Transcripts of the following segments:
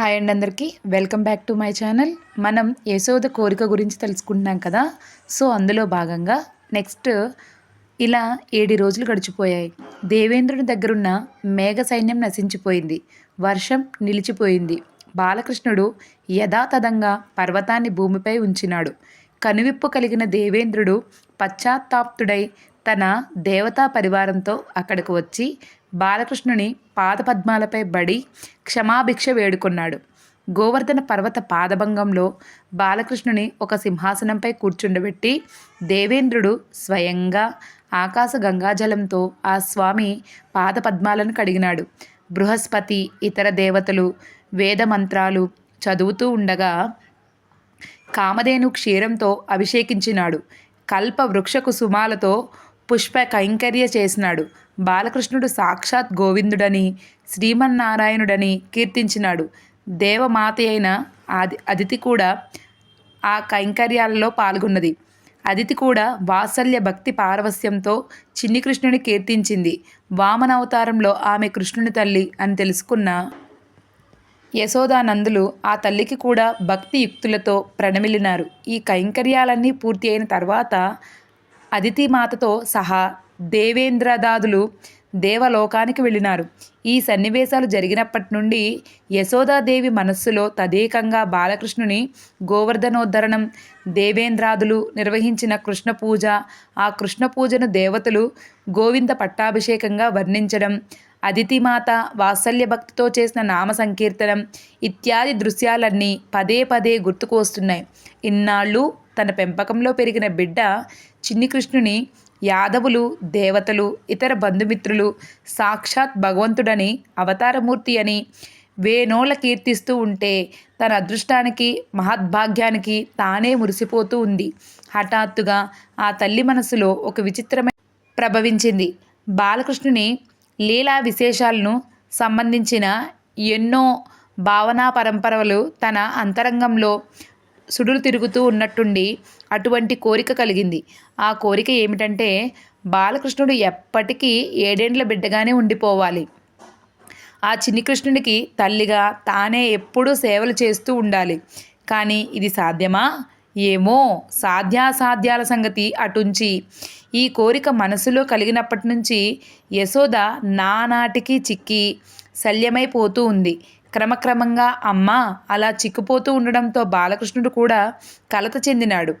Hi అండి అందరికీ. Welcome back to my channel. మనం యశోద కోరిక గురించి తెలుసుకుంటున్నాం కదా. సో అందులో భాగంగా నెక్స్ట్ ఇలా ఏడు రోజులు గడిచిపోయాయి. దేవేంద్రుని దగ్గరున్న మేఘ సైన్యం నశించిపోయింది. వర్షం నిలిచిపోయింది. బాలకృష్ణుడు యథాతథంగా పర్వతాన్ని భూమిపై ఉంచినాడు. కనువిప్పు కలిగిన దేవేంద్రుడు పశ్చాత్తాప్తుడై తన దేవతా పరివారంతో అక్కడికి వచ్చి బాలకృష్ణుని పాదపద్మాలపై బడి క్షమాభిక్ష వేడుకున్నాడు. గోవర్ధన పర్వత పాదభంగంలో బాలకృష్ణుని ఒక సింహాసనంపై కూర్చుండబెట్టి దేవేంద్రుడు స్వయంగా ఆకాశ గంగాజలంతో ఆ స్వామి పాదపద్మాలను కడిగినాడు. బృహస్పతి ఇతర దేవతలు వేదమంత్రాలు చదువుతూ ఉండగా కామధేను క్షీరంతో అభిషేకించినాడు. కల్ప వృక్ష కుసుమాలతో పుష్ప కైంకర్య చేసినాడు. బాలకృష్ణుడు సాక్షాత్ గోవిందుడని శ్రీమన్నారాయణుడని కీర్తించినాడు. దేవమాత అయిన ఆది అదితి కూడా ఆ కైంకర్యాలలో పాల్గొన్నది. అదితి కూడా వాత్సల్య భక్తి పారవస్యంతో చిన్ని కృష్ణుని కీర్తించింది. వామన అవతారంలో ఆమె కృష్ణుని తల్లి అని తెలుసుకున్న యశోదానందులు ఆ తల్లికి కూడా భక్తి యుక్తులతో ప్రణమిలినారు. ఈ కైంకర్యాలన్నీ పూర్తి అయిన తర్వాత అదితిమాతతో సహా దేవేంద్రదాదులు దేవలోకానికి వెళ్ళినారు. ఈ సన్నివేశాలు జరిగినప్పటి నుండి యశోదాదేవి మనస్సులో తదేకంగా బాలకృష్ణుని గోవర్ధనోద్ధరణం దేవేంద్రాదులు నిర్వహించిన కృష్ణ పూజ ఆ కృష్ణ పూజను దేవతలు గోవింద పట్టాభిషేకంగా వర్ణించడం అదితిమాత వాత్సల్య భక్తితో చేసిన నామ సంకీర్తనం ఇత్యాది దృశ్యాలన్నీ పదే పదే గుర్తుకు వస్తున్నాయి. ఇన్నాళ్ళు తన పెంపకంలో పెరిగిన బిడ్డ చిన్ని కృష్ణుని యాదవులు దేవతలు ఇతర బంధుమిత్రులు సాక్షాత్ భగవంతుడని అవతారమూర్తి అని వేనోళ్ళ కీర్తిస్తూ ఉంటే తన అదృష్టానికి మహద్భాగ్యానికి తానే మురిసిపోతూ ఉంది. హఠాత్తుగా ఆ తల్లి మనసులో ఒక విచిత్రమైన ప్రభవించింది. బాలకృష్ణుని లీలా విశేషాలను సంబంధించిన ఎన్నో భావనా పరంపరలు తన అంతరంగంలో సుడులు తిరుగుతూ ఉన్నట్టుండి అటువంటి కోరిక కలిగింది. ఆ కోరిక ఏమిటంటే బాలకృష్ణుడు ఎప్పటికీ ఏడేండ్ల బిడ్డగానే ఉండిపోవాలి. ఆ చిన్ని కృష్ణుడికి తల్లిగా తానే ఎప్పుడూ సేవలు చేస్తూ ఉండాలి. కానీ ఇది సాధ్యమా? ఏమో సాధ్యాసాధ్యాల సంగతి అటుంచి ఈ కోరిక మనసులో కలిగినప్పటి నుంచి యశోద నానాటికి చిక్కి శల్యమైపోతూ ఉంది. క్రమక్రమంగా అమ్మ అలా చిక్కుపోతూ ఉండడంతో బాలకృష్ణుడు కూడా కలత చెందినాడు.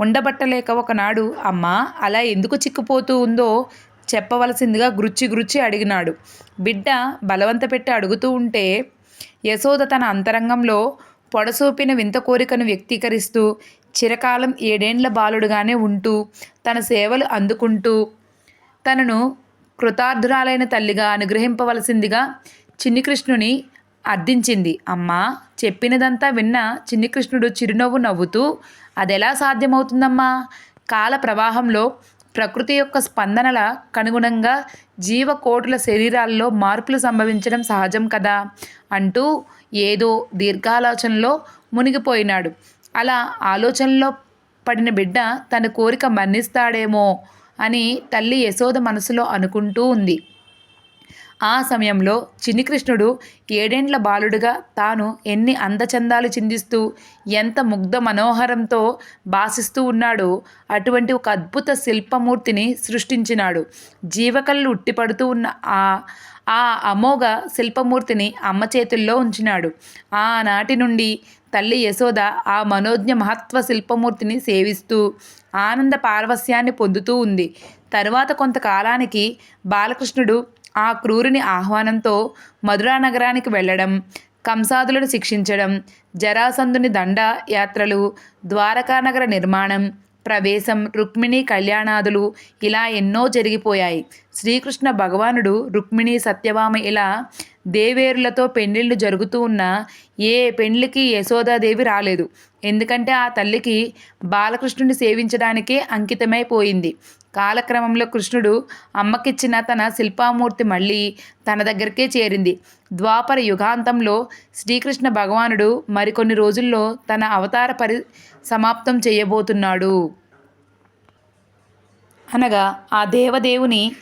ఉండబట్టలేక ఒకనాడు అమ్మ అలా ఎందుకు చిక్కుపోతూ ఉందో చెప్పవలసిందిగా గుచ్చి గురుచి అడిగినాడు. బిడ్డ బలవంత పెట్టి అడుగుతూ ఉంటే యశోద తన అంతరంగంలో పొడసూపిన వింత కోరికను వ్యక్తీకరిస్తూ చిరకాలం ఏడేండ్ల బాలుడుగానే ఉంటూ తన సేవలు అందుకుంటూ తనను కృతార్థురాలైన తల్లిగా అనుగ్రహింపవలసిందిగా చిన్ని కృష్ణుని అర్థించింది. అమ్మా చెప్పినదంతా విన్న చిన్ని కృష్ణుడు చిరునవ్వు నవ్వుతూ అదెలా సాధ్యమవుతుందమ్మా? కాల ప్రవాహంలో ప్రకృతి యొక్క స్పందనల కనుగుణంగా జీవకోటుల శరీరాల్లో మార్పులు సంభవించడం సహజం కదా? అంటూ ఏదో దీర్ఘాలోచనలో మునిగిపోయినాడు. అలా ఆలోచనలో పడిన బిడ్డ తన కోరిక మన్నిస్తాడేమో అని తల్లి యశోద మనసులో అనుకుంటూ ఉంది. ఆ సమయంలో చినికృష్ణుడు ఏడేండ్ల బాలుడుగా తాను ఎన్ని అందచందాలు చిందిస్తూ ఎంత ముగ్ధ మనోహరంతో భాసిస్తూ ఉన్నాడో అటువంటి ఒక అద్భుత శిల్పమూర్తిని సృష్టించినాడు. జీవకళ్ళు ఉట్టిపడుతూ ఉన్న ఆ ఆ అమోఘ శిల్పమూర్తిని అమ్మ చేతుల్లో ఉంచినాడు. ఆనాటి నుండి తల్లి యశోద ఆ మనోజ్ఞ మహత్వ శిల్పమూర్తిని సేవిస్తూ ఆనంద పారవస్యాన్ని పొందుతూ ఉంది. తరువాత కొంతకాలానికి బాలకృష్ణుడు ఆ క్రూరుని ఆహ్వానంతో మధురా నగరానికి వెళ్ళడం కంసాదులను శిక్షించడం జరాసంధుని దండ యాత్రలు ద్వారకానగర నిర్మాణం ప్రవేశం రుక్మిణి కళ్యాణాదులు ఇలా ఎన్నో జరిగిపోయాయి. శ్రీకృష్ణ భగవానుడు రుక్మిణి సత్యభామ ఇలా దేవేరులతో పెళ్ళిళ్ళు జరుగుతూ ఉన్న ఏ పెండ్లికి యశోదాదేవి రాలేదు. ఎందుకంటే ఆ తల్లికి బాలకృష్ణుని సేవించడానికే అంకితమైపోయింది కాలక్రమంలో కృష్ణుడు అమ్మకిచ్చిన తన శిల్పామూర్తి మళ్ళీ తన దగ్గరికే చేరింది. ద్వాపర యుగాంతంలో శ్రీకృష్ణ భగవానుడు మరికొన్ని రోజుల్లో తన అవతార పరి సమాప్తం చేయబోతున్నాడు. అనగా ఆ దేవదేవుని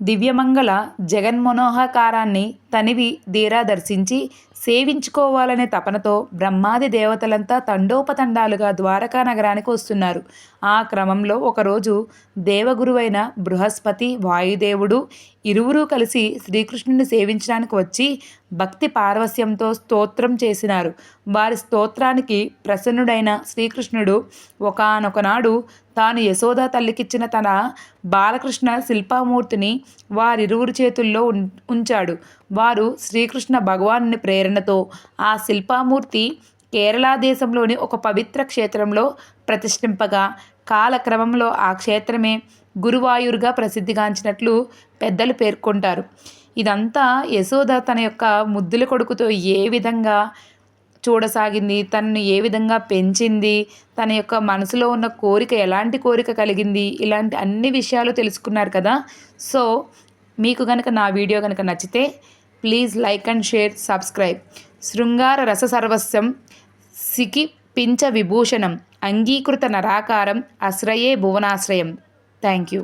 దివ్యమంగళ జగన్మనోహకారాన్ని తనివి దీరా దర్శించి సేవించుకోవాలనే తపనతో బ్రహ్మాది దేవతలంతా తండోపతండాలుగా ద్వారకా నగరానికి వస్తున్నారు. ఆ క్రమంలో ఒకరోజు దేవగురువైన బృహస్పతి వాయుదేవుడు ఇరువురూ కలిసి శ్రీకృష్ణుని సేవించడానికి వచ్చి భక్తి పారవస్యంతో స్తోత్రం చేసినారు. వారి స్తోత్రానికి ప్రసన్నుడైన శ్రీకృష్ణుడు ఒకానొకనాడు తాను యశోద తల్లికిచ్చిన తన బాలకృష్ణ శిల్పామూర్తిని వారిరువురు చేతుల్లో ఉం- ఉంచాడు. వారు శ్రీకృష్ణ భగవానుని ప్రేరణతో ఆ శిల్పామూర్తి కేరళ దేశంలోని ఒక పవిత్ర క్షేత్రంలో ప్రతిష్ఠింపగా కాలక్రమంలో ఆ క్షేత్రమే గురువాయూరుగా ప్రసిద్ధిగాంచినట్లు పెద్దలు పేర్కొంటారు. ఇదంతా యశోద తన యొక్క ముద్దుల కొడుకుతో ఏ విధంగా చూడసాగింది? తనను ఏ విధంగా పెంచింది? తన యొక్క మనసులో ఉన్న కోరిక ఎలాంటి కోరిక కలిగింది? ఇలాంటి అన్ని విషయాలు తెలుసుకున్నారు కదా? సో మీకు కనుక నా వీడియో కనుక నచ్చితే please like and share subscribe. శృంగార రస సర్వస్వం సికి పించ విభూషణం అంగీకృత నరాకారం అశ్రయే భువనాశ్రయం. Thank you